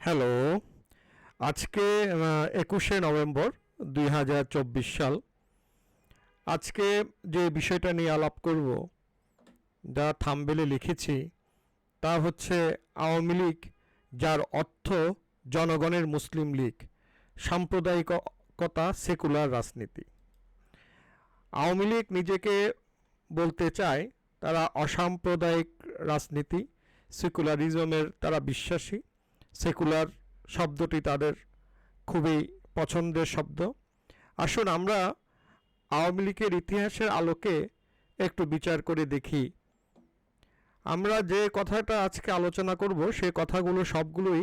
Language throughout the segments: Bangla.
হ্যালো। আজকে একুশে নভেম্বর দুই হাজার চব্বিশ সাল। আজকে যে বিষয়টা নিয়ে আলাপ করব, যা থামবেলে লিখেছি, তা হচ্ছে আওয়ামী লীগ, যার অর্থ জনগণের মুসলিম লীগ, সাম্প্রদায়িকতা, সেকুলার রাজনীতি। আওয়ামী লীগ নিজেকে বলতে চায়, তারা অসাম্প্রদায়িক রাজনীতি, সেকুলারিজমের, তারা বিশ্বাসী। সেকুলার শব্দটি তাদের খুবই পছন্দের শব্দ। আসুন আমরা আওয়ামী লীগের ইতিহাসের আলোকে একটু বিচার করে দেখি। আমরা যে কথাটা আজকে আলোচনা করব, সে কথাগুলো সবগুলোই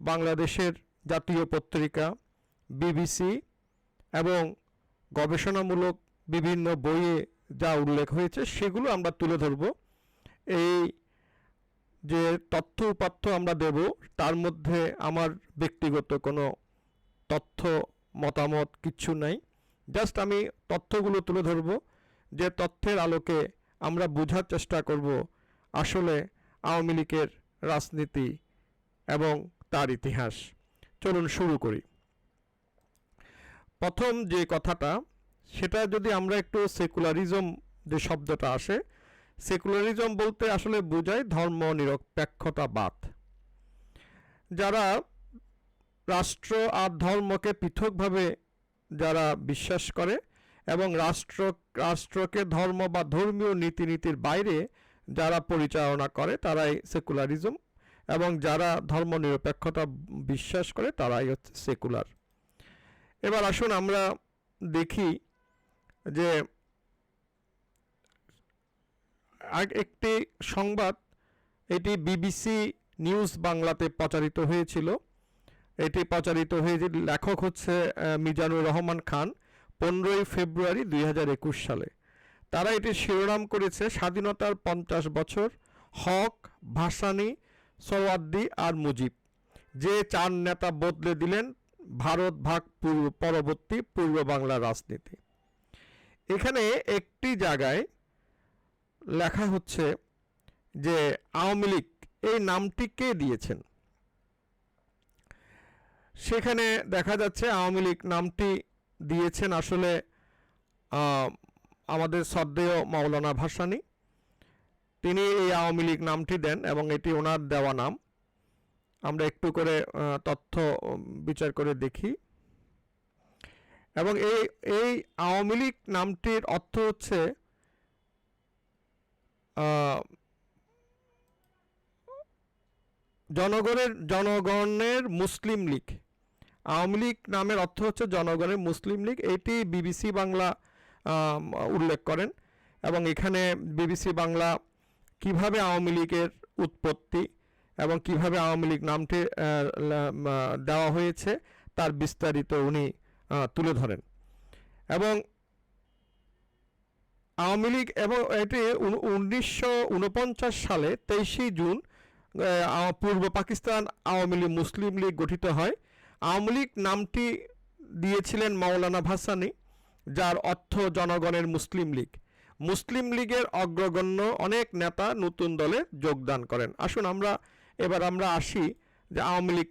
বাংলাদেশের জাতীয় পত্রিকা, বিবিসি এবং গবেষণামূলক বিভিন্ন বইয়ে যা উল্লেখ হয়েছে, সেগুলো আমরা তুলে ধরব। এই যে তথ্য উপাত্য আমরা দেব, তার মধ্যে আমার ব্যক্তিগত কোনো তথ্য, মতামত কিচ্ছু নাই। জাস্ট আমি তথ্যগুলো তুলে ধরব, যে তথ্যের আলোকে আমরা বোঝার চেষ্টা করব আসলে আওয়ামী লীগের রাজনীতি এবং তার ইতিহাস। চলুন শুরু করি। প্রথম যে কথাটা, সেটা যদি আমরা একটু সেকুলারিজম যে শব্দটা আসে সেকুলারিজম বলতে আসলে বোঝায় ধর্ম নিরপেক্ষতাবাদ। যারা রাষ্ট্র আর ধর্মকে পৃথকভাবে যারা বিশ্বাস করে এবং রাষ্ট্র, রাষ্ট্রকে ধর্ম বা ধর্মীয় নীতিনীতির বাইরে যারা পরিচালনা করে, তারাই সেকুলারিজম এবং যারা ধর্ম নিরপেক্ষতা বিশ্বাস করে, তারাই হচ্ছে সেকুলার। এবার আসুন আমরা দেখি যে একটি সংবাদ, এটি বিবিসি নিউজ বাংলাতে প্রচারিত হয়েছিল। এটি প্রচারিত হয়েছে লেখক হচ্ছে মিজানুর রহমান খান, পনেরোই ফেব্রুয়ারি দুই হাজার একুশ সালে। তারা এটি শিরোনাম করেছে, স্বাধীনতার পঞ্চাশ বছর, হক, ভাসানি, সওয়াদ্দি আর মুজিব। যে চার নেতা বদলে দিলেন, ভারত ভাগ পূর্ব, পরবর্তী পূর্ব বাংলার রাজনীতি। এখানে একটি জায়গায় লেখা হচ্ছে যে আওয়ামী লীগ এই নামটি কে দিয়েছেন? সেখানে দেখা যাচ্ছে আওয়ামী লীগ নামটি দিয়েছেন আসলে আমাদের শ্রদ্ধেয় মাওলানা ভাসানী। তিনি এই আওয়ামী লীগ নামটি দেন এবং এটি ওনার দেওয়া নাম। আমরা একটু করে তথ্য বিচার করে দেখি। এবং এই এই আওয়ামী লীগ নামটির অর্থ হচ্ছে জনগণের জনগণের মুসলিম লীগ। আওয়ামী লীগ নামের অর্থ হচ্ছে জনগণের মুসলিম লীগ। এটি বিবিসি বাংলা উল্লেখ করেন এবং এখানে বিবিসি বাংলা কীভাবে আওয়ামী লীগের উৎপত্তি এবং কীভাবে আওয়ামী লীগ নামটি দেওয়া হয়েছে তার বিস্তারিত উনি তুলে ধরেন। এবং আওয়ামী লীগ এবং এটি উনিশশো উনপঞ্চাশ সালে তেইশে জুন পূর্ব পাকিস্তান আওয়ামী লীগ মুসলিম লীগ গঠিত হয়। আওয়ামী লীগ নামটি দিয়েছিলেন মাওলানা ভাসানি, যার অর্থ জনগণের মুসলিম লীগ। মুসলিম লীগের অগ্রগণ্য অনেক নেতা নতুন দলে যোগদান করেন। আসুন আমরা, এবার আমরা আসি যে আওয়ামী লীগ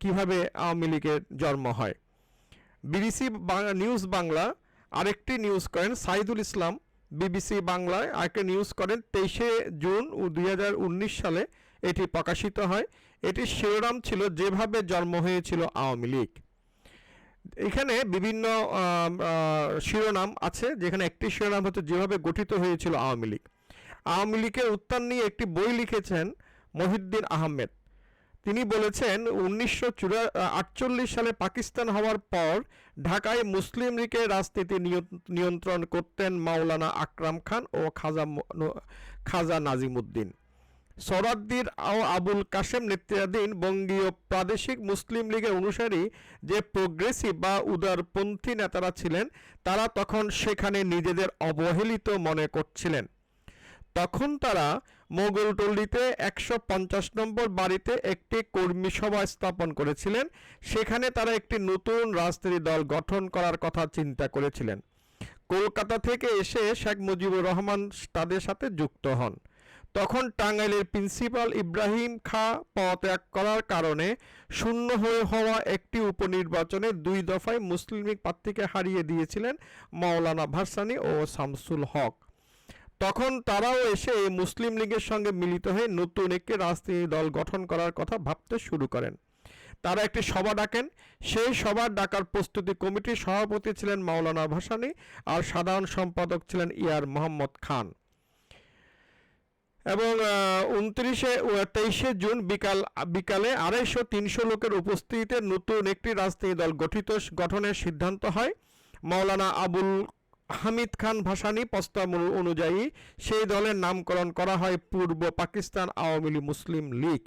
কীভাবে আওয়ামী লীগের জন্ম হয়। বিবিসি নিউজ বাংলা আরেকটি নিউজ করেন সাইদুল ইসলাম বিবিসি বাংলায় আরেকটি নিউজ করেন, তেইশে জুন দুই হাজার উনিশ সালে এটি প্রকাশিত হয়। এটি শিরোনাম ছিল, যেভাবে জন্ম হয়েছিল আওয়ামী লীগ। এখানে বিভিন্ন শিরোনাম আছে, যেখানে একটি শিরোনাম হচ্ছে, যেভাবে গঠিত হয়েছিল আওয়ামী লীগ। আওয়ামী লীগের উত্থান নিয়ে একটি বই লিখেছেন মহিউদ্দিন আহমেদ। তিনি বলেছেন, উনিশশো আটচল্লিশ সালে পাকিস্তান হওয়ার পর ঢাকায় মুসলিম লীগের রাজনীতি নিয়ন্ত্রণ করতেন মাওলানা আকরাম খান ও খাজা খাজা নাজিমুদ্দিন। সরাদ্দির আবুল কাশেম নেতৃত্বাধীন বঙ্গীয় প্রাদেশিক মুসলিম লীগের অনুসারী যে প্রোগ্রেসিভ বা উদারপন্থী নেতারা ছিলেন, তারা তখন সেখানে নিজেদের অবহেলিত মনে করছিলেন। তখন তারা মোগলটল্লিতে একশো পঞ্চাশ নম্বর বাড়িতে একটি কর্মী সভা স্থাপন করেছিলেন। সেখানে তারা একটি নতুন রাজনীতি দল গঠন করার কথা চিন্তা করেছিলেন। কলকাতা থেকে এসে শেখ মুজিবুর রহমান তাদের সাথে যুক্ত হন। তখন টাঙ্গাইলের প্রিন্সিপাল ইব্রাহিম খা পদত্যাগ করার কারণে শূন্য হয়ে হওয়া একটি উপনির্বাচনে দুই দফায় মুসলিম লীগ প্রার্থীকে হারিয়ে দিয়েছিলেন মাওলানা ভাসানী ও শামসুল হক। তখন তারাও এসে মুসলিম লীগের সঙ্গে মিলিত হয়ে নতুন একটি রাজনীতি দল গঠন করার কথা ভাবতে শুরু করেন। তারা একটি সভা ডাকেন। সেই সভা ডাকার প্রস্তুতি কমিটির সভাপতি ছিলেন মাওলানা ভাসানি আর সাধারণ সম্পাদক ছিলেন ইয়ার মোহাম্মদ খান। এবং উনত্রিশে তেইশে জুন বিকাল, বিকালে আড়াইশো তিনশো লোকের উপস্থিতিতে নতুন একটি রাজনীতি দল গঠিত, গঠনের সিদ্ধান্ত হয়। মাওলানা আবুল হামিদ খান ভাসানী প্রস্তাব অনুযায়ী সেই দলের নামকরণ করা হয় পূর্ব পাকিস্তান আওয়ামী লীগ মুসলিম লীগ।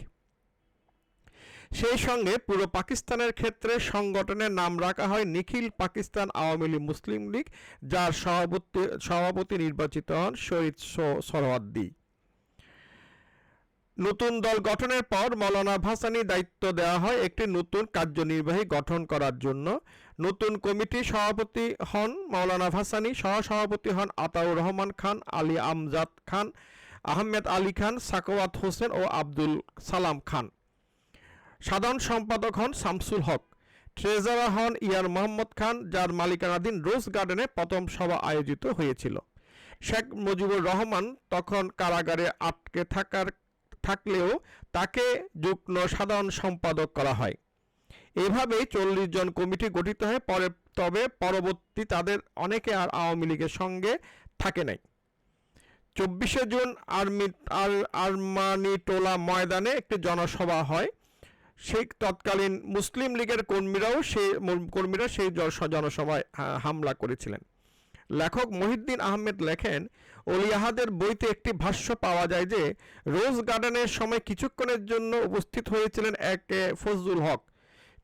সেই সঙ্গে পুরো পাকিস্তানের ক্ষেত্রে সংগঠনের নাম রাখা হয় নিখিল পাকিস্তান আওয়ামী লীগ মুসলিম লীগ, যার সভাপতি সভাপতি নির্বাচিত হন শহীদ সরওয়ার্দী নতুন দল গঠনের পর মৌলানা ভাসানি দায়িত্ব দেওয়া হয় একটি নতুন কার্যনির্বাহী গঠন করার জন্য। নতুন কমিটি সভাপতি হন মাওলানা ভাসানি, সহসভাপতি হন আতাউর রহমান খান, আলী আমজাদ খান, আহমেদ আলী খান, সাকওয়াত হোসেন ও আব্দুল সালাম খান। সাধারণ সম্পাদক হন শামসুল হক। ট্রেজারার হন ইয়ার মোহাম্মদ খান, যার মালিকানাধীন রোজ গার্ডেনে প্রথম সভা আয়োজিত হয়েছিল। শেখ মুজিবুর রহমান তখন কারাগারে আটকে থাকার, থাকলেও তাকে যুগ্ম সাধারণ সম্পাদক করা হয়। এভাবেই চল্লিশ জন কমিটি গঠিত হয়, পরে তবে পরবর্তী তাদের অনেকে আর আওয়ামী লীগের সঙ্গে থাকে নাই। চব্বিশে জুন আর্মি আর আরমানিটোলা ময়দানে একটি জনসভা হয়। সেই তৎকালীন মুসলিম লীগের কর্মীরাও সেই কর্মীরা সেই জনসভায় হামলা করেছিলেন। লেখক মহিদ্দিন আহমেদ লেখেন অলিয়াহাদের বইতে একটি ভাষ্য পাওয়া যায় যে, রোজ গার্ডেনের সময় কিছুক্ষণের জন্য উপস্থিত হয়েছিলেন এক ফজলুল হক।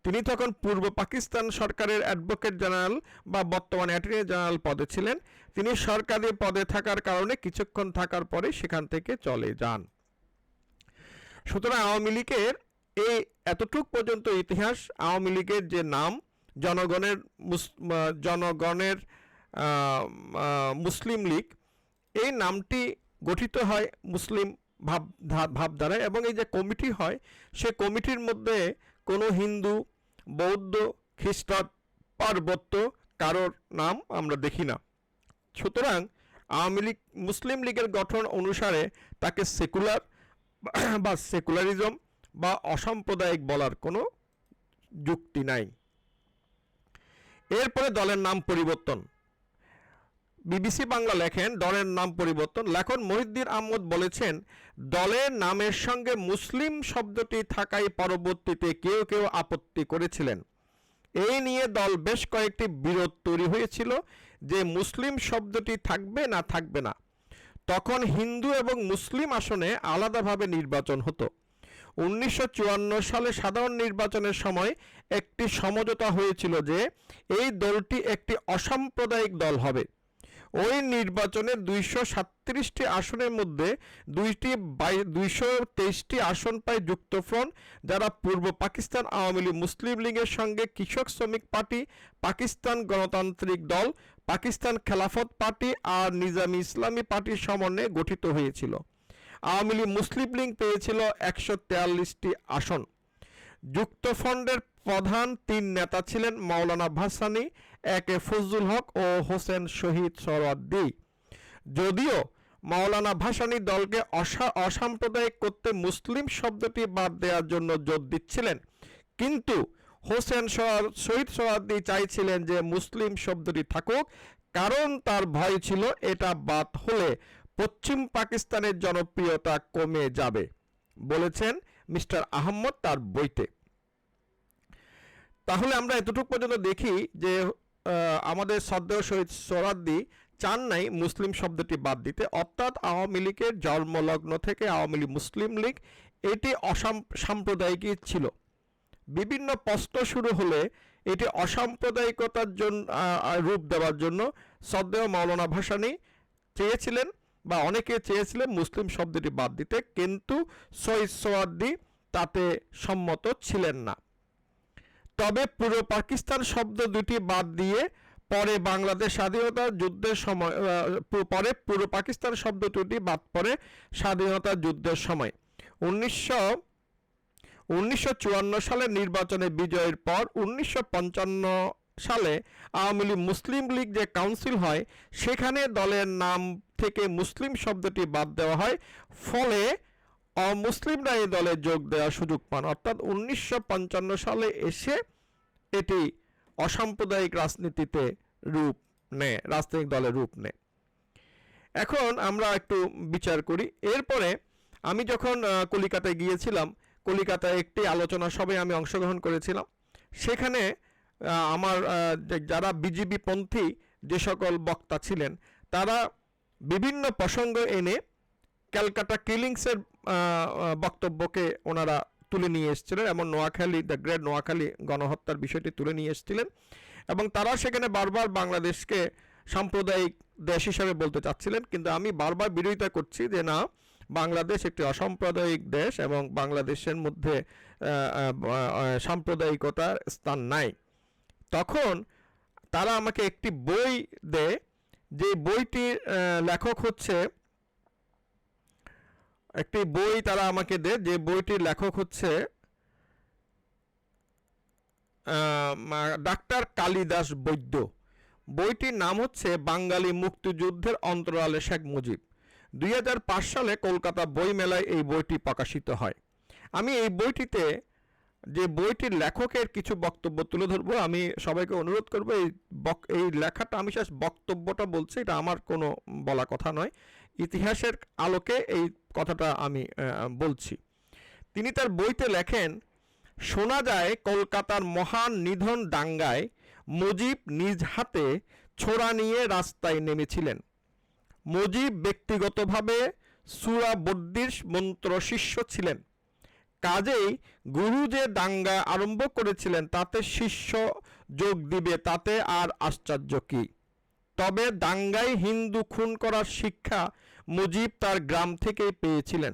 তিনি তখন পূর্ব পাকিস্তান সরকারের অ্যাডভোকেট জেনারেল বা বর্তমানে অ্যাটর্নি জেনারেল পদে ছিলেন। তিনি সরকারি পদে থাকার কারণে কিছুক্ষণ থাকার পরে সেখান থেকে চলে যান। সুতরাং আওয়ামী লীগের এই এতটুক পর্যন্ত ইতিহাস, আওয়ামী লীগের যে নাম, জনগণের জনগণের মুসলিম লীগ, এই নামটি গঠিত হয় মুসলিম ভাব ভাবধারায় এবং এই যে কমিটি হয়, সে কমিটির মধ্যে কোনো হিন্দু বৌদ্ধ খ্রিস্টান পার্বত্য কারোর নাম আমরা দেখি না। সুতরাং আওয়ামী লীগ, মুসলিম লীগের গঠন অনুসারে তাকে সেকুলার বা সেকুলারিজম বা অসাম্প্রদায়িক বলার কোনো যুক্তি নাই। এরপরে দলের নাম পরিবর্তন। বিবিসি বাংলা লেখেন, দলের নাম পরিবর্তন। লেখন মহিদ্দিন আহমদ বলেছেন দলের নামের সঙ্গে মুসলিম শব্দটি থাকায় পরবর্তীতে কেউ কেউ আপত্তি করেছিলেন। এই নিয়ে দল বেশ কয়েকটি বিরোধ তৈরি হয়েছিল যে মুসলিম শব্দটি থাকবে না থাকবে না। তখন হিন্দু এবং মুসলিম আসনে আলাদাভাবে নির্বাচন হতো। উনিশশো চুয়ান্ন সালে সাধারণ নির্বাচনের সময় একটি সমঝোতা হয়েছিল যে এই দলটি একটি অসাম্প্রদায়িক দল হবে। ওই নির্বাচনে দুইশো সাতত্রিশটি আসনের মধ্যে দুইটি দুইশো তেইশটি আসন পায় যুক্তফ্রন্ট, যারা পূর্ব পাকিস্তান আওয়ামী লীগ মুসলিম লীগের সঙ্গে কৃষক শ্রমিক পার্টি, পাকিস্তান গণতান্ত্রিক দল, পাকিস্তান খেলাফত পার্টি আর নিজামী ইসলামী পার্টির সমন্বয়ে গঠিত হয়েছিল। আওয়ামী লীগ মুসলিম লীগ পেয়েছিল একশো তেয়াল্লিশটি আসন। যুক্তফ্রন্টের প্রধান তিন নেতা ছিলেন মাওলানা ভাসানী একে ফজলুল হক ও হোসেন শহীদ সরওয়ার্দি যদিও মাওলানা ভাসানী দলকে অসাম্প্রদায়িক করতে মুসলিম শব্দটি বাদ দেওয়ার জন্য জোর দিচ্ছিলেন, কিন্তু হোসেন শহীদ সোহাদ্দি চাইছিলেন যে মুসলিম শব্দটি থাকুক, কারণ তার ভয় ছিল এটা বাদ হলে পশ্চিম পাকিস্তানের জনপ্রিয়তা কমে যাবে, বলেছেন মিস্টার আহম্মদ তার বইতে। তাহলে আমরা এতটুকু পর্যন্ত দেখি যে আমাদের শ্রদ্ধেয় শহীদ সোরাদ্দি চান নাই মুসলিম শব্দটি বাদ দিতে, অর্থাৎ আওয়ামী লীগের জন্মলগ্ন থেকে আওয়ামী লীগ মুসলিম লীগ, এটি অসাম্প্রদায়িকই ছিল। বিভিন্ন প্রশ্ন শুরু হলে এটি অসাম্প্রদায়িকতার জন্য রূপ দেওয়ার জন্য শ্রদ্ধেয় মাওলানা ভাসানি চেয়েছিলেন বা অনেকে চেয়েছিলেন মুসলিম শব্দটি বাদ দিতে, কিন্তু সৈয়দ সোয়াদ্দি তাতে সম্মত ছিলেন না। তবে পুরো পাকিস্তান শব্দ দুটি বাদ দিয়ে পরে বাংলাদেশ স্বাধীনতা যুদ্ধের সময় পরে পূর্ব পাকিস্তান শব্দ দুটি বাদ পড়ে স্বাধীনতা যুদ্ধের সময়। উনিশশো উনিশশো সালে নির্বাচনে বিজয়ের পর উনিশশো পঞ্চান্ন সালে আওয়ামী লীগ মুসলিম লীগ যে কাউন্সিল হয়, সেখানে দলের নাম থেকে মুসলিম শব্দটি বাদ দেওয়া হয়। ফলে অমুসলিমরা এই দলে যোগ দেওয়ার সুযোগ পান। অর্থাৎ উনিশশো পঞ্চান্ন সালে এসে এটি অসাম্প্রদায়িক রাজনীতিতে রূপ নেয়, রাজনৈতিক দলে রূপ নেয়। এখন আমরা একটু বিচার করি। এরপরে আমি যখন কলিকাতায় গিয়েছিলাম, কলিকাতায় একটি আলোচনা সভায় আমি অংশগ্রহণ করেছিলাম। সেখানে আমার যারা বিজিবি পন্থী যে সকল বক্তা ছিলেন, তারা বিভিন্ন প্রসঙ্গ এনে ক্যালকাটা কিলিংসের বক্তব্যকে ওনারা তুলে নিয়ে এসেছিলেন এবং নোয়াখালী দ্য গ্রেট নোয়াখালী গণহত্যার বিষয়টি তুলে নিয়ে এসেছিলেন এবং তারা সেখানে বারবার বাংলাদেশকে সাম্প্রদায়িক দেশ হিসাবে বলতে চাচ্ছিলেন। কিন্তু আমি বারবার বিরোধিতা করছি যে না, বাংলাদেশ একটি অসাম্প্রদায়িক দেশ এবং বাংলাদেশের মধ্যে সাম্প্রদায়িকতার স্থান নাই। তখন তারা আমাকে একটি বই দেয় যে বইটির লেখক হচ্ছে একটি বই তারা আমাকে দেয়, যে বইটির লেখক হচ্ছে ডাক্তার কালিদাস বৈদ্য। বইটির নাম হচ্ছে বাঙালি মুক্তিযুদ্ধের অন্তরালে শেখ মুজিব। দুই হাজার পাঁচ সালে কলকাতা বইমেলায় এই বইটি প্রকাশিত হয়। আমি এই বইটিতে যে বইটির লেখকের কিছু বক্তব্য তুলে ধরবো, আমি সবাইকে অনুরোধ করব, এই এই লেখাটা আমি শেষ বক্তব্যটা বলছি, এটা আমার কোনো বলা কথা নয়। ইতিহাসের আলোকে এই কথাটা আমি বলছি। তিনি তার বইতে লেখেন, শোনা যায় কলকাতার মহান নিধন দাঙ্গায় মুজিব নিজ হাতে ছোড়া নিয়ে রাস্তায় নেমেছিলেন। মুজিব ব্যক্তিগতভাবে সুরাবদ্দির মন্ত্র শিষ্য ছিলেন। কাজেই গুরু যে দাঙ্গা আরম্ভ করেছিলেন, তাতে শিষ্য যোগ দিবে, তাতে আর আশ্চর্য কি? তবে দাঙ্গায় হিন্দু খুন করার শিক্ষা মুজিব তার গ্রাম থেকেই পেয়েছিলেন।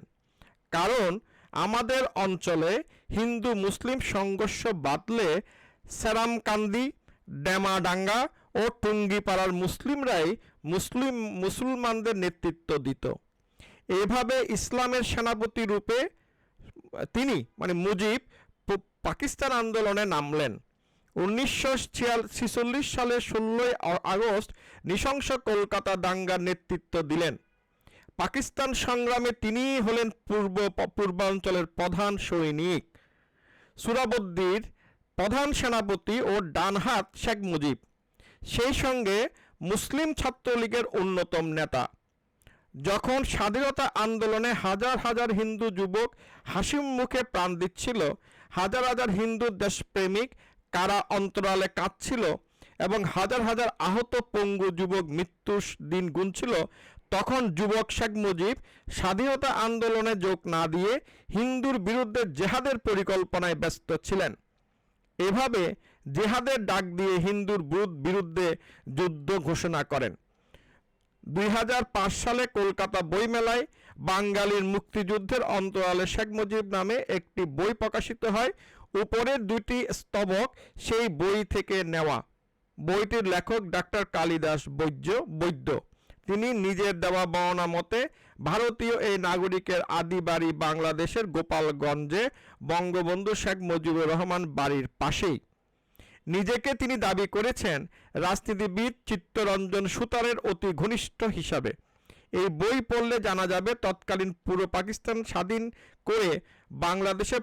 কারণ আমাদের অঞ্চলে হিন্দু মুসলিম সংঘর্ষ বাতলে সেরামকান্দি, ডেমাডাঙ্গা ও টুঙ্গিপাড়ার মুসলিমরাই মুসলিম মুসলমানদের নেতৃত্ব দিত। এভাবে ইসলামের সেনাপতি রূপে তিনি মানে মুজিব পাকিস্তান আন্দোলনে নামলেন। উনিশশো ছিচল্লিশ সালের ষোলোই আগস্ট নৃশংস কলকাতা দাঙ্গার নেতৃত্ব দিলেন। পাকিস্তান সংগ্রামে তিনিই হলেন পূর্ব পূর্বাঞ্চলের প্রধান সৈনিক। সুরাবদ্দির প্রধান সেনাপতি ও ডানহাত শেখ মুজিব। সেই সঙ্গে মুসলিম ছাত্রলীগের অন্যতম নেতা। যখন স্বাধীনতা আন্দোলনে হাজার হাজার হিন্দু যুবক হাসিম মুখে প্রাণ দিচ্ছিল, হাজার হাজার হিন্দু দেশপ্রেমিক কারা অন্তরালে কাঁদছিল এবং হাজার হাজার আহত পঙ্গু যুবক মৃত্যুর দিন গুনছিল, তখন যুবক শেখ মুজিব স্বাধীনতা আন্দোলনে যোগ না দিয়ে হিন্দুর বিরুদ্ধে জেহাদের পরিকল্পনায় ব্যস্ত ছিলেন। এভাবে জেহাদের ডাক দিয়ে হিন্দুর বিরুদ্ধ- বিরুদ্ধে যুদ্ধ ঘোষণা করেন। দুই হাজার পাঁচ সালে কলকাতা বইমেলায় বাঙালির মুক্তিযুদ্ধের অন্তরালে শেখ মুজিব নামে একটি বই প্রকাশিত হয় উপরের দুটি স্তবক সেই বই থেকে নেওয়া। বইটির লেখক ডাক্তার কালিদাস বৈদ্য বৈদ্য। তিনি নিজের দেওয়া বর্ণনা মতে, ভারতীয় এই নাগরিকের আদি বাড়ি বাংলাদেশের গোপালগঞ্জে বঙ্গবন্ধু শেখ মুজিবুর রহমান বাড়ির পাশেই। নিজেকে তিনি দাবি করেছেন, রাজনীতিবিদ চিত্তরঞ্জন সুতারের অতি ঘনিষ্ঠ হিসাবে। এই বই পড়লে জানা যাবে তৎকালীন পুরো পাকিস্তান স্বাধীন করে বাংলাদেশে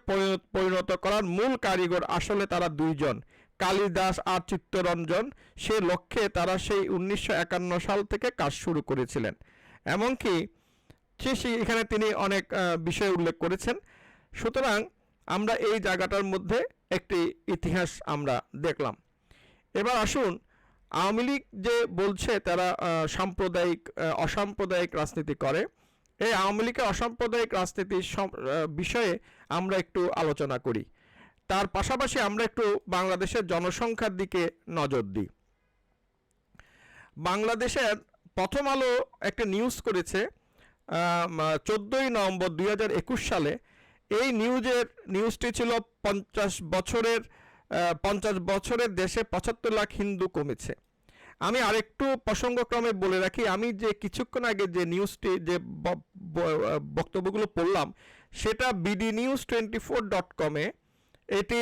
পরিণত করার মূল কারিগর আসলে তারা দুইজন। কালিদাস আর চিত্তরঞ্জন, সে লক্ষ্যে তারা সেই উনিশশো একান্ন সাল থেকে কাজ শুরু করেছিলেন। এমনকি সে- এখানে তিনি অনেক বিষয় উল্লেখ করেছেন। সুতরাং আমরা এই জায়গাটার মধ্যে একটি ইতিহাস আমরা দেখলাম। এবার আসুন আওয়ামী লীগ যে বলছে তারা সাম্প্রদায়িক অসাম্প্রদায়িক রাজনীতি করে। এই আওয়ামী লীগের অসাম্প্রদায়িক রাজনীতির বিষয়ে আমরা একটু আলোচনা করি। তার পাশাপাশি আমরা একটু বাংলাদেশের জনসংখ্যার দিকে নজর দিই। বাংলাদেশের প্রথম আলো একটা নিউজ করেছে চোদ্দোই নভেম্বর দুই হাজার একুশ সালে। এই নিউজের, নিউজটি ছিল পঞ্চাশ বছরের পঞ্চাশ বছরের দেশে পঁচাত্তর লাখ হিন্দু কমেছে। আমি আরেকটু প্রসঙ্গক্রমে বলে রাখি, আমি যে কিছুক্ষণ আগে যে নিউজটি, যে বক্তব্যগুলো পড়লাম, সেটা BD news twenty four dot কমে এটি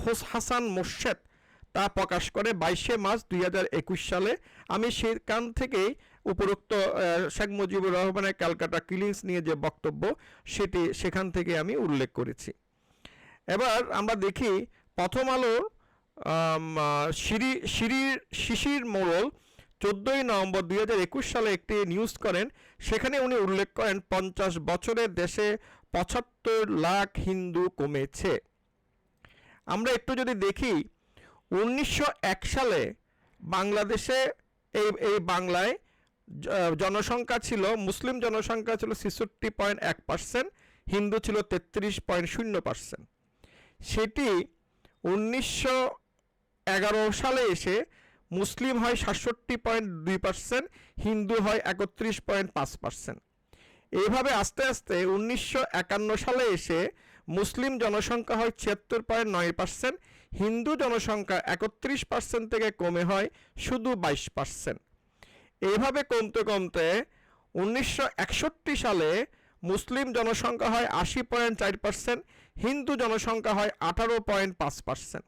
হোস হাসান মোর্শেদ তা প্রকাশ করে বাইশে মার্চ দুই হাজার একুশ সালে। আমি সেখান থেকেই উপরোক্ত শেখ মুজিবুর রহমানের ক্যালকাটা কিলিংস নিয়ে যে বক্তব্য, সেটি, সেখান থেকে আমি উল্লেখ করেছি। এবার আমরা দেখি প্রথম আহ, শিরি শিরির শিশির মোড়ল চোদ্দোই নভেম্বর দুই হাজার একুশ সালে একটি নিউজ করেন। সেখানে উনি উল্লেখ করেন পঞ্চাশ বছরের দেশে পঁচাত্তর লাখ হিন্দু কমেছে। আমরা একটু যদি দেখি উনিশশো এক সালে বাংলাদেশে এই এই বাংলায় জনসংখ্যা ছিল মুসলিম জনসংখ্যা ছিল ছেষট্টি পয়েন্ট এক পার্সেন্ট হিন্দু ছিল তেত্রিশ পয়েন্ট শূন্য পার্সেন্ট। সেটি উনিশশো এগারো সালে এসে মুসলিম হয় সাতষট্টি পয়েন্ট দুই পার্সেন্ট, হিন্দু হয় একত্রিশ পয়েন্ট পাঁচ পার্সেন্ট। এইভাবে আস্তে আস্তে উনিশশো একান্ন সালে এসে মুসলিম জনসংখ্যা হয় ছিয়াত্তর পয়েন্ট নয় পার্সেন্ট, হিন্দু জনসংখ্যা একত্রিশ পার্সেন্ট থেকে কমে হয় শুধু বাইশ পার্সেন্ট। এইভাবে কমতে কমতে উনিশশো একষট্টি সালে মুসলিম জনসংখ্যা হয় আশি পয়েন্ট চার পার্সেন্ট হিন্দু জনসংখ্যা হয় আঠারো পয়েন্ট পাঁচ পার্সেন্ট।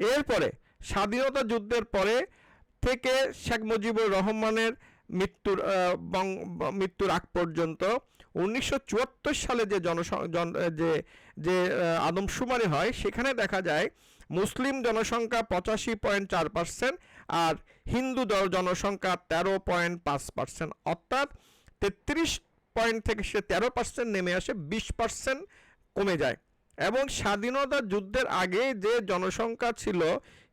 এরপরে স্বাধীনতা যুদ্ধের পরে থেকে শেখ মুজিবুর রহমানের মৃত্যুর মৃত্যুর আগ পর্যন্ত উনিশশো চুয়াত্তর সালে যে জনসং, জন- যে যে আদমশুমারি হয়, সেখানে দেখা যায় মুসলিম জনসংখ্যা পঁচাশি পয়েন্ট চার পার্সেন্ট আর হিন্দু জনসংখ্যা তেরো পয়েন্ট পাঁচ পার্সেন্ট। অর্থাৎ তেত্রিশ পয়েন্ট থেকে সে তেরো পার্সেন্ট নেমে আসে, বিশ পার্সেন্ট কমে যায়। এবং স্বাধীনতা যুদ্ধের আগে যে জনসংখ্যা ছিল,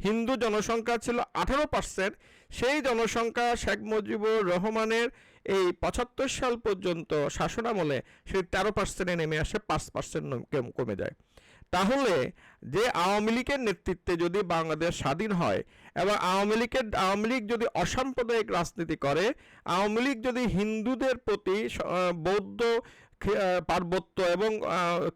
হিন্দু জনসংখ্যা ছিল আঠারো পার্সেন্ট সেই জনসংখ্যা শেখ মুজিবুর রহমানের এই পঁচাত্তর সাল পর্যন্ত শাসনামলে সেই তেরো পার্সেন্টে নেমে আসে, পাঁচ পার্সেন্ট কমে যায়। তাহলে যে আওয়ামী লীগের নেতৃত্বে যদি বাংলাদেশ স্বাধীন হয় এবং আওয়ামী লীগের, আওয়ামী লীগ যদি অসাম্প্রদায়িক রাজনীতি করে, আওয়ামী লীগ যদি হিন্দুদের প্রতি বৌদ্ধ পার্বত্য এবং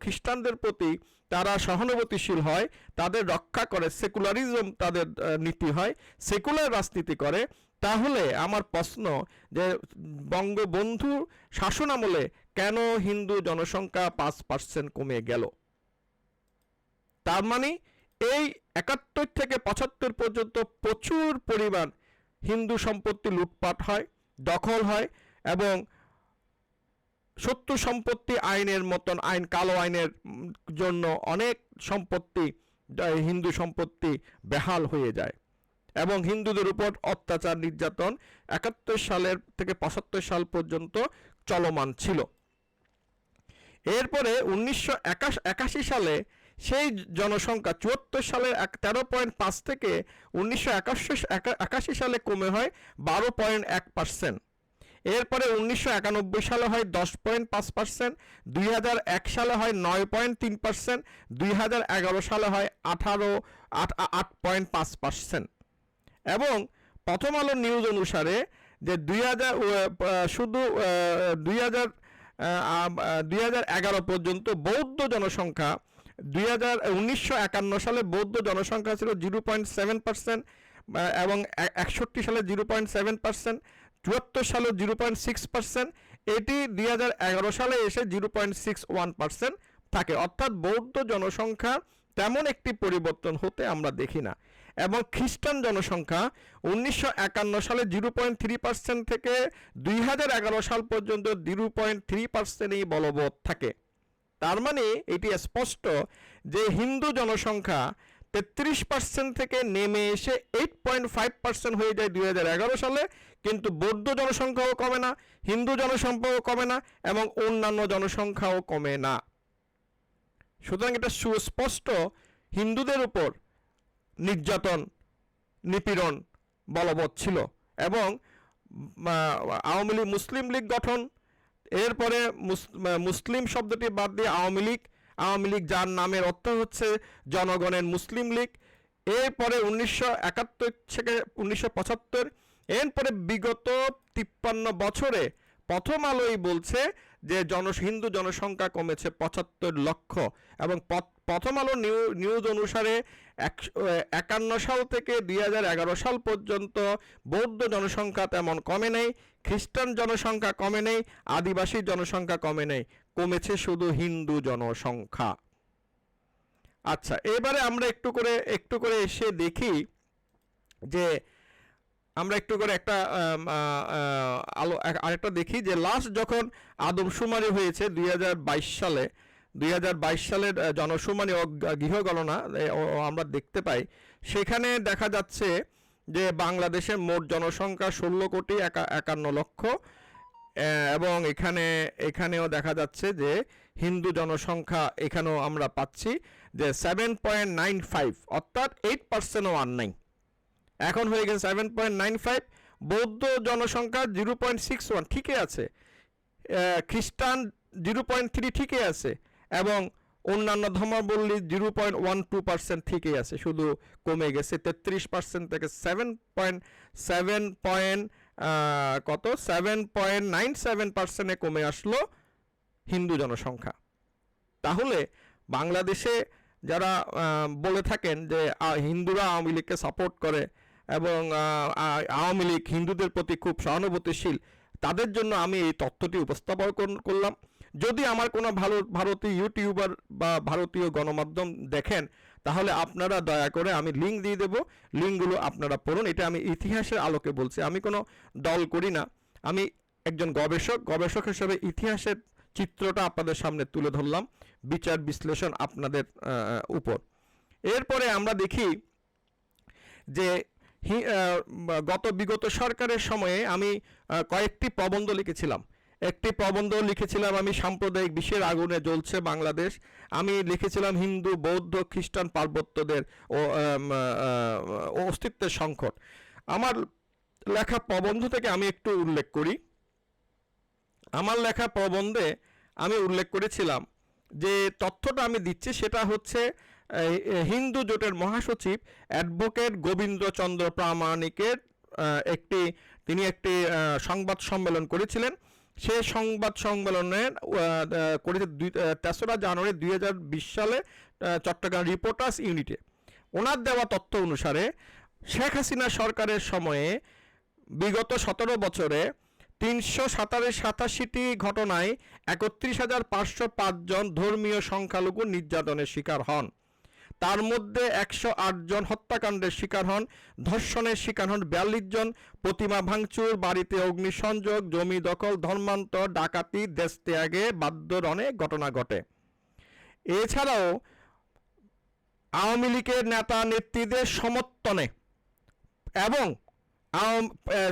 খ্রিস্টানদের প্রতি তারা সহানুভূতিশীল হয়, তাদের রক্ষা করে, সেকুলারিজম তাদের নীতি হয়, সেকুলার রাজনীতি করে। তাহলে আমার প্রশ্ন যে বঙ্গবন্ধু শাসন শাসনামলে কেন হিন্দু জনসংখ্যা পাঁচ পার্সেন্ট কমে গেল? তার মানে এই একাত্তর থেকে পঁচাত্তর পর্যন্ত প্রচুর পরিমাণ হিন্দু সম্পত্তি লুটপাট হয়, দখল হয় এবং সত্য সম্পত্তি আইনের মতন, আইন, কালো আইনের জন্য অনেক সম্পত্তি হিন্দু সম্পত্তি বেহাল হয়ে যায়। এবং হিন্দুদের উপর অত্যাচার, নির্যাতন একাত্তর সালের থেকে পঁচাত্তর সাল পর্যন্ত চলমান ছিল। এরপরে উনিশশো একাশি সালে সেই জনসংখ্যা চুয়াত্তর সালের এক, তেরো পয়েন্ট পাঁচ থেকে উনিশশো একাশি সালে কমে হয় বারো পয়েন্ট এক পার্সেন্ট। এরপরে উনিশশো একানব্বই সালে হয় দশ পয়েন্ট পাঁচ পার্সেন্ট, দুই হাজার এক সালে হয় নয় পয়েন্ট তিন পার্সেন্ট, দুই হাজার এগারো সালে হয় আঠারো, আট আট পয়েন্ট পাঁচ পার্সেন্ট। এবং প্রথম আলো নিউজ অনুসারে যে দুই হাজার শুধু দুই হাজার দুই হাজার এগারো পর্যন্ত বৌদ্ধ জনসংখ্যা, দুই হাজার, উনিশশো একান্ন সালে বৌদ্ধ জনসংখ্যা ছিল জিরো পয়েন্ট সেভেন পার্সেন্ট এবং একষট্টি সালে জিরো পয়েন্ট সেভেন পার্সেন্ট চুয়াত্তর সালে জিরো পয়েন্ট সিক্স পার্সেন্ট, এটি দুই হাজার এগারো সালে এসে zero point six one percent থাকে। অর্থাৎ বৌদ্ধ জনসংখ্যা তেমন একটি পরিবর্তন হতে আমরা দেখি না। এবং খ্রিস্টান জনসংখ্যা উনিশশো একান্ন সালে জিরো পয়েন্ট থ্রি পার্সেন্ট থেকে দুই হাজার এগারো সাল পর্যন্ত জিরো পয়েন্ট থ্রি পার্সেন্টই বলবৎ থাকে। তার মানে এটি স্পষ্ট যে হিন্দু জনসংখ্যা তেত্রিশ পার্সেন্ট থেকে নেমে এসে এইট পয়েন্ট ফাইভ পার্সেন্ট হয়ে যায় দুই হাজার এগারো সালে। কিন্তু বৌদ্ধ জনসংখ্যাও কমে না, হিন্দু জনসংখ্যাও কমে না এবং অন্যান্য জনসংখ্যাও কমে না। সুতরাং এটা সুস্পষ্ট হিন্দুদের উপর নির্যাতন, নিপীড়ন বলবৎ ছিল এবং আওয়ামী লীগ মুসলিম লীগ গঠন, এরপরে মুস- মুসলিম শব্দটি বাদ দিয়ে আওয়ামী লীগ আওয়ামী লীগ, যার নামের অর্থ হচ্ছে জনগণের মুসলিম লীগ। এরপরে উনিশশো একাত্তর থেকে উনিশশো পঁচাত্তর, এরপরে বিগত তিপ্পান্ন বছরে প্রথম আলোই বলছে যে জন, হিন্দু জনসংখ্যা কমেছে পঁচাত্তর লক্ষ এবং প্রথম আলো নিউ, নিউজ অনুসারে একান্ন সাল থেকে দুই হাজার এগারো সাল পর্যন্ত বৌদ্ধ জনসংখ্যা তেমন কমে নেই, খ্রিস্টান জনসংখ্যা কমে নেই, আদিবাসী জনসংখ্যা কমে নেই। কমেছে শুধু হিন্দু জনসংখ্যা। আচ্ছা এবারে আমরা একটু করে একটু করে এসে দেখি যে আমরা একটু করে একটা আলো আরেকটা দেখি যে লাস্ট যখন আদমশুমারি হয়েছে দুই হাজার বাইশ সালে, দুই হাজার বাইশ সালের জনশুমারি ও গ- গৃহগণনা আমরা দেখতে পাই, সেখানে দেখা যাচ্ছে যে বাংলাদেশের মোট জনসংখ্যা ষোলো কোটি একা, একান্ন লক্ষ এবং এখানে, এখানেও দেখা যাচ্ছে যে হিন্দু জনসংখ্যা এখানেও আমরা পাচ্ছি যে সেভেন পয়েন্ট নাইন ফাইভ অর্থাৎ এইট পার্সেন্টও আর নাই। এখন হয়ে গেছে সেভেন পয়েন্ট নাইন ফাইভ বৌদ্ধ জনসংখ্যা জিরো পয়েন্ট সিক্স ওয়ান ঠিকই আছে। খ্রিস্টান জিরো পয়েন্ট থ্রি ঠিকই আছে এবং অন্যান্য ধর্মাবলম্বী zero point one two percent ঠিকই আছে। শুধু কমে গেছে তেত্রিশ পার্সেন্ট থেকে সেভেন পয়েন্ট সেভেন পয়েন্ট কত? সেভেন পয়েন্ট নাইন সেভেন পার্সেন্টে কমে আসলো হিন্দু জনসংখ্যা। তাহলে বাংলাদেশে যারা বলে থাকেন যে হিন্দুরা আওয়ামী লীগকে সাপোর্ট করে এবং আওয়ামী লীগ হিন্দুদের প্রতি খুব সহানুভূতিশীল, তাদের জন্য আমি এই তথ্যটি উপস্থাপন করলাম। যদি আমার কোনো ভালো, ভারতীয় ইউটিউবার বা ভারতীয় গণমাধ্যম দেখেন তাহলে আপনারা দয়া করে আমি লিঙ্ক দিয়ে দেবো। লিঙ্কগুলো আপনারা পড়ুন। এটা আমি ইতিহাসের আলোকে বলছি। আমি কোনো দল করি না। আমি একজন গবেষক। গবেষক হিসেবে ইতিহাসের চিত্রটা আপনাদের সামনে তুলে ধরলাম। বিচার বিশ্লেষণ আপনাদের উপর। এরপরে আমরা দেখি যে গত বিগত সরকারের সময়ে আমি কয়েকটি প্রবন্ধ লিখেছিলাম। একটি প্রবন্ধ লিখেছিলাম আমি সাম্প্রদায়িক বিশ্বের আগুনে জ্বলছে বাংলাদেশ। আমি লিখেছিলাম হিন্দু, বৌদ্ধ, খ্রিস্টান পার্বত্যদের অস্তিত্বের সংকট। আমার লেখা প্রবন্ধ থেকে আমি একটু উল্লেখ করি। আমার লেখা প্রবন্ধে আমি উল্লেখ করেছিলাম যে তথ্যটা আমি দিচ্ছি সেটা হচ্ছে হিন্দু জোটের মহাসচিব অ্যাডভোকেট গোবিন্দচন্দ্র প্রামাণিকের একটি, তিনি একটি সংবাদ সম্মেলন করেছিলেন। সে সংবাদ সম্মেলনে করেছে দুই তেসরা জানুয়ারি দুই হাজার বিশ সালে চট্টগ্রাম রিপোর্টার্স ইউনিটে। ওনার দেওয়া তথ্য অনুসারে, শেখ হাসিনা সরকারের সময়ে বিগত সতেরো বছরে তিনশো সাতাশ সাতাশিটি ঘটনায় একত্রিশ হাজার পাঁচশো পাঁচজন ধর্মীয় সংখ্যালঘু নির্যাতনের শিকার হন। তার মধ্যে একশো আট জন হত্যাকাণ্ডের শিকার হন, ধর্ষণের শিকার হন বিয়াল্লিশ জন, প্রতিমা ভাঙচুর, বাড়িতে অগ্নিসংযোগ, জমি দখল, ধর্মান্তর, ডাকাতি দেশ ত্যাগে অনেক ঘটনা ঘটে। এছাড়াও আওয়ামী লীগের নেতা নেত্রীদের সমর্থনে এবং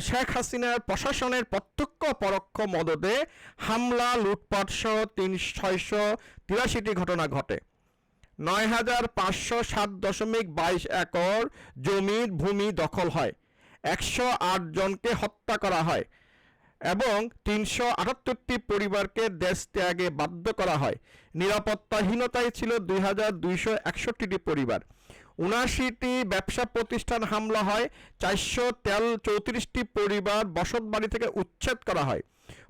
শেখ হাসিনার প্রশাসনের প্রত্যক্ষ পরোক্ষ মদতে হামলা লুটপাট সহ তিন, ছয়শো তিরাশিটি ঘটনা ঘটে। নয় হাজার পাঁচশো সাত দশমিক বাইশ একর জমির ভূমি দখল হয়। একশো আট জনকে হত্যা করা হয় এবং তিনশো আটাত্তরটি পরিবারকে দেশ ত্যাগে বাধ্য করা হয়। নিরাপত্তাহীনতায় ছিল দুই হাজার দুইশো একষট্টিটি পরিবার। উনাশিটি ব্যবসা প্রতিষ্ঠান হামলা হয়। চারশো তেল চৌত্রিশটি পরিবার বসত বাড়ি থেকে উচ্ছেদ করা হয়।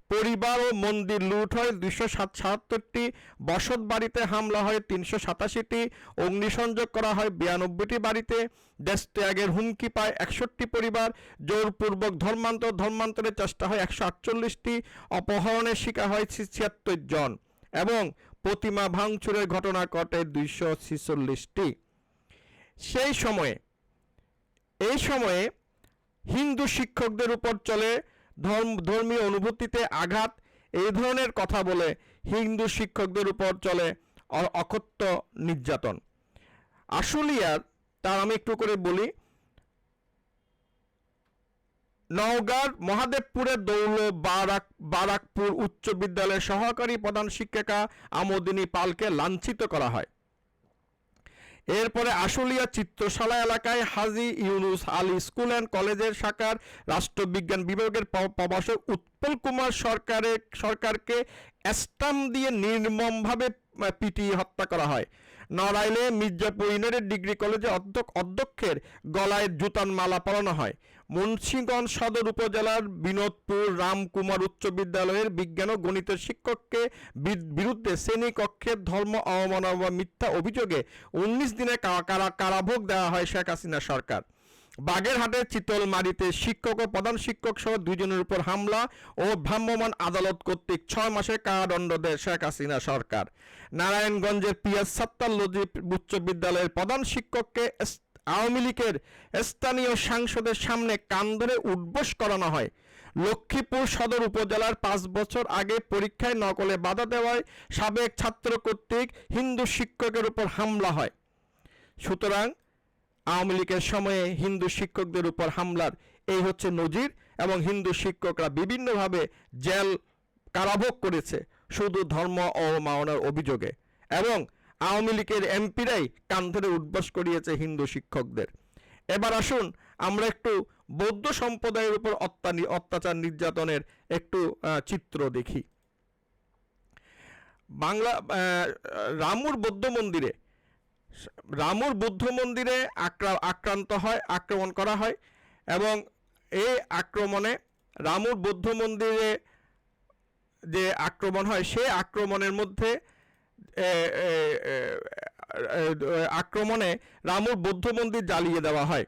পরিবার ও মন্দির লুট হয় সাত সাতাত্তরটি বসত বাড়িতে হামলা হয় তিনশো সাতাশিটি অগ্নিসংযোগ করা হয় বিরানব্বইটি বাড়িতে। দেশ ত্যাগের হুমকি পায় একষট্টি পরিবার। জোরপূর্বক ধর্মান্তর ধর্মান্তরের চেষ্টা হয় একশো আটচল্লিশটি। অপহরণের শিকার হয় ছিয়াত্তর জন। এবং প্রতিমা ভাঙচুরের ঘটনা ঘটে দুইশো ছিচল্লিশটি। সেই সময়ে এই সময়ে হিন্দু শিক্ষকদের উপর চলে ধর্ম, ধর্মীয় অনুভূতিতে আঘাত, এই ধরনের কথা বলে হিন্দু শিক্ষকদের উপর চলে অকথ্য নির্যাতন। আশুলিয়ার তার আমি একটু করে বলি, নওগাঁর মহাদেবপুরের দৌল, বারাক, বারাকপুর উচ্চ বিদ্যালয়ের সহকারী প্রধান শিক্ষিকা আমোদিনী পালকে লাঞ্ছিত করা হয়। এরপরে আশুলিয়া চিত্রশালা এলাকায় হাজি ইউনুস আলী স্কুল অ্যান্ড কলেজের শাখার রাষ্ট্রবিজ্ঞান বিভাগের প্রভাষক উৎপল কুমার সরকারের সরকারকে অ্যাস্টাম দিয়ে নির্মমভাবে পিটিয়ে হত্যা করা হয়। নড়াইলে মির্জাপুর ইউনাইটেড ডিগ্রি কলেজে অধ্যক্ষ অধ্যক্ষের গলায় জুতান মালা পরানো হয়। মুন্সিগঞ্জ সদর উপজেলার বিনোদপুর রামকুমার উচ্চ বিদ্যালয়ের বিজ্ঞান ও গণিতের শিক্ষককে বিরুদ্ধে শ্রেণীকক্ষের ধর্ম অবমাননা মিথ্যা অভিযোগে উনিশ দিনের কারা- কারা- কারাভোগ দেওয়া হয় শেখ হাসিনা সরকার। বাগেরহাটের চিতলমারিতে শিক্ষক ও প্রধান শিক্ষক সহ দুইজনের উপর হামলা ও ভ্রাম্যমাণ আদালত কর্তৃক ছয় মাসের কারাদণ্ড দেয় শেখ হাসিনা সরকার। নারায়ণগঞ্জের পিয়াজ সাত্তার লজি উচ্চ বিদ্যালয়ের প্রধান শিক্ষককে আওয়ামী লীগের স্থানীয় সাংসদের সামনে কান ধরে উদ্বোস করানো হয়। লক্ষ্মীপুর সদর উপজেলার পাঁচ বছর আগে পরীক্ষায় নকলে বাধা দেওয়ায় সাবেক ছাত্র কর্তৃক হিন্দু শিক্ষকের উপর হামলা হয়। সুতরাং আওয়ামী লীগের সময়ে হিন্দু শিক্ষকদের উপর হামলার, এই হচ্ছে নজির এবং হিন্দু শিক্ষকরা বিভিন্নভাবে জেল কারাভোগ করেছে শুধু ধর্ম অবমাননার অভিযোগে। এবং আওয়ামী লীগের এমপিরাই কান ধরে উদ্বাস করিয়েছে হিন্দু শিক্ষকদের। এবার আসুন আমরা একটু বৌদ্ধ সম্প্রদায়ের উপর অত্যাচার নির্যাতনের একটু চিত্র দেখি। বাংলা রামুর বৌদ্ধ মন্দিরে রামুর বুদ্ধ মন্দিরে আক্রা- আক্রান্ত হয়, আক্রমণ করা হয় এবং এই আক্রমণে রামুর বৌদ্ধ মন্দিরে যে আক্রমণ হয় সেই আক্রমণের মধ্যে আক্রমণে রামুর বৌদ্ধ মন্দির জ্বালিয়ে দেওয়া হয়।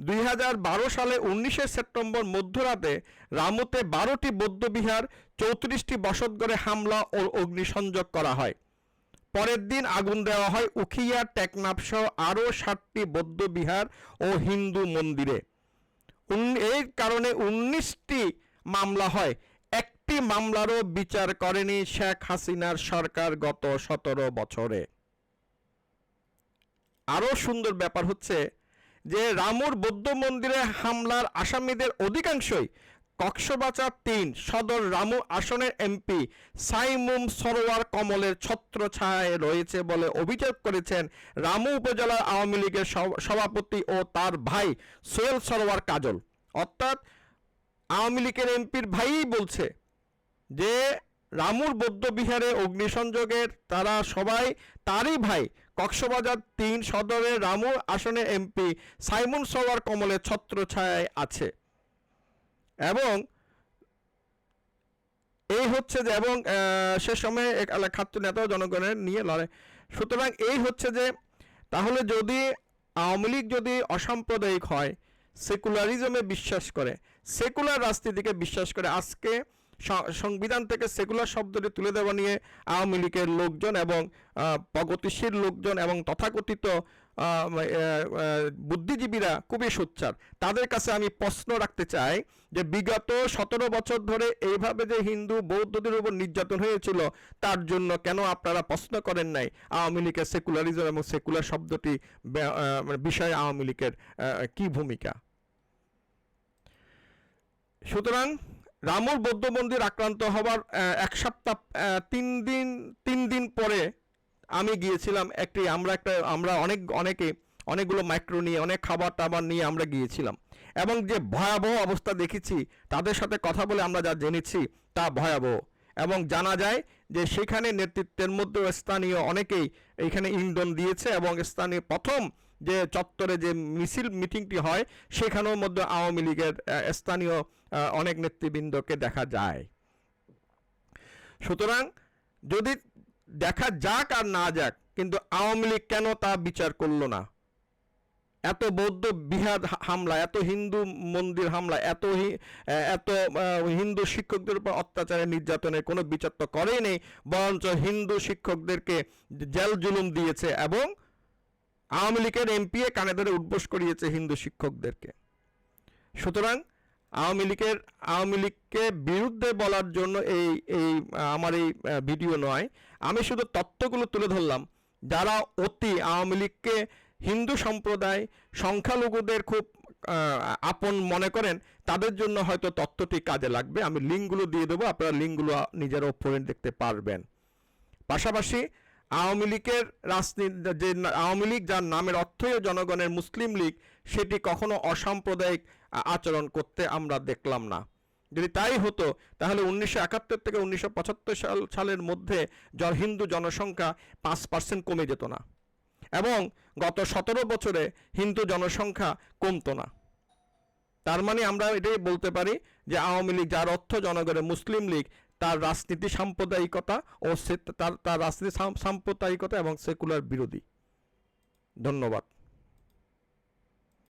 দুই হাজার বারো সালে উনিশে সেপ্টেম্বর মধ্যরাতে রামুতে বারোটি বৌদ্ধবিহার, চৌত্রিশটি বসতঘরে হামলা ও অগ্নিসংযোগ করা হয়। পরের দিন আগুন দেওয়া হয় উখিয়া, টেকনাফ সহ আরও ষাটটি বৌদ্ধ বিহার ও হিন্দু মন্দিরে। এই কারণে উনিশটি মামলা হয়। একটি মামলারও বিচার করেনি শেখ হাসিনার সরকার গত সতেরো বছরে। আরও সুন্দর ব্যাপার হচ্ছে যে রামুর বৌদ্ধ মন্দিরে হামলার আসামিদের অধিকাংশই কক্সবাজার তিন, সদর রামু আসনের এমপি সাইমুম সরোয়ার কমলের ছত্রছায়ায় রয়েছে বলে অভিযোগ করেছেন রামু উপজেলার আওয়ামী লীগের সভাপতি ও তার ভাই সোহেল সরোয়ার কাজল। অর্থাৎ আওয়ামী লীগের এমপির ভাইই বলছে যে রামুর বৌদ্ধ বিহারে অগ্নিসংযোগের তারা সবাই তারই ভাই। কক্সবাজার তিন সদরের রামু আসনে এমপি সাইমুন সওয়ার কমলের ছত্রছায়ায় আছে। এবং এই হচ্ছে যে এবং সে সময়ে এক খাদ্য নেতা জনগণের নিয়ে লড়াই। সুতরাং এই হচ্ছে যে, তাহলে যদি আওয়ামী লীগ যদি অসাম্প্রদায়িক হয় সেকুলারিজমে বিশ্বাস করে সেকুলার রাজনীতিকে বিশ্বাস করে, আজকে সংবিধান থেকে সেকুলার শব্দটি তুলে দেওয়া নিয়ে আওয়ামী লীগের লোকজন এবং প্রগতিশীল লোকজন এবং তথাকথিত বুদ্ধিজীবীরা খুবই সোচ্চার। তাদের কাছে আমি প্রশ্ন রাখতে চাই যে বিগত সতেরো বছর ধরে এইভাবে যে হিন্দু বৌদ্ধদের উপর নির্যাতন হয়েছিল, তার জন্য কেন আপনারা প্রশ্ন করেন নাই আওয়ামী লীগের সেকুলারিজম এবং সেকুলার শব্দটি মানে বিষয়ে আওয়ামী লীগের কি ভূমিকা? সুতরাং রামুর বৌদ্ধ মন্দির আক্রান্ত আহ, এক সপ্তাহ তিন দিন তিন দিন পরে আমি গিয়েছিলাম একটি আমরা একটা আমরা অনেক অনেকে অনেকগুলো মাইক্রো নিয়ে অনেক খাবার টাবার নিয়ে আমরা গিয়েছিলাম। এবং যে ভয়াবহ অবস্থা দেখেছি তাদের সাথে কথা বলে আমরা যা জেনেছি তা ভয়াবহ। এবং জানা যায় যে সেখানে নেতৃত্বের মধ্যেও স্থানীয় অনেকেই এইখানে ইন্ধন দিয়েছে এবং স্থানীয় প্রথম যে চত্বরে যে মিছিল, মিটিংটি হয়, সেখানেও মধ্যে আওয়ামী লীগের স্থানীয় অনেক নেতৃবৃন্দকে দেখা যায়। সুতরাং যদি দেখা যাক আর না যাক, কিন্তু আওয়ামী লীগ কেন তা বিচার করল না? এত বৌদ্ধ বিহার হামলা, এত হিন্দু মন্দির হামলা, এত এত হিন্দু শিক্ষকদের উপর অত্যাচারের নির্যাতনের কোনো বিচার তো করেই নেই, বরঞ্চ হিন্দু শিক্ষকদেরকে জেল জুলুম দিয়েছে এবং আওয়ামী লীগের এমপি কানে ধরে উদ্বোস করিয়েছে হিন্দু শিক্ষকদেরকে। সুতরাং আওয়ামী লীগের, আওয়ামী লীগকে বিরুদ্ধে বলার জন্য এই এই, আমার এই ভিডিও নয়। আমি শুধু তত্ত্বগুলো তুলে ধরলাম। যারা অতি আওয়ামী লীগকে হিন্দু সম্প্রদায় সংখ্যালঘুদের খুব আপন মনে করেন, তাদের জন্য হয়তো তত্ত্বটি কাজে লাগবে। আমি লিঙ্কগুলো দিয়ে দেবো, আপনারা লিঙ্কগুলো নিজেরাও পড়ে দেখতে পারবেন। পাশাপাশি আওয়ামী লীগের রাজনীতি যে আওয়ামী লীগ, যার নামের অর্থই জনগণের মুসলিম লীগ, সেটি কখনো অসাম্প্রদায়িক আচরণ করতে আমরা দেখলাম না। যদি তাই হতো, তাহলে উনিশশো একাত্তর থেকে উনিশশো পঁচাত্তর সাল সালের মধ্যে হিন্দু জনসংখ্যা পাঁচ পার্সেন্ট কমে যেত না এবং গত সতেরো বছরে হিন্দু জনসংখ্যা কমতো না। তার মানে আমরা এটাই বলতে পারি যে আওয়ামী লীগ, যার অর্থ জনগণের মুসলিম লীগ তার রাজনীতি সাম্প্রদায়িকতা ও তার তার রাজনীতি সাম্প্রদায়িকতা এবং সেকুলার বিরোধী। ধন্যবাদ।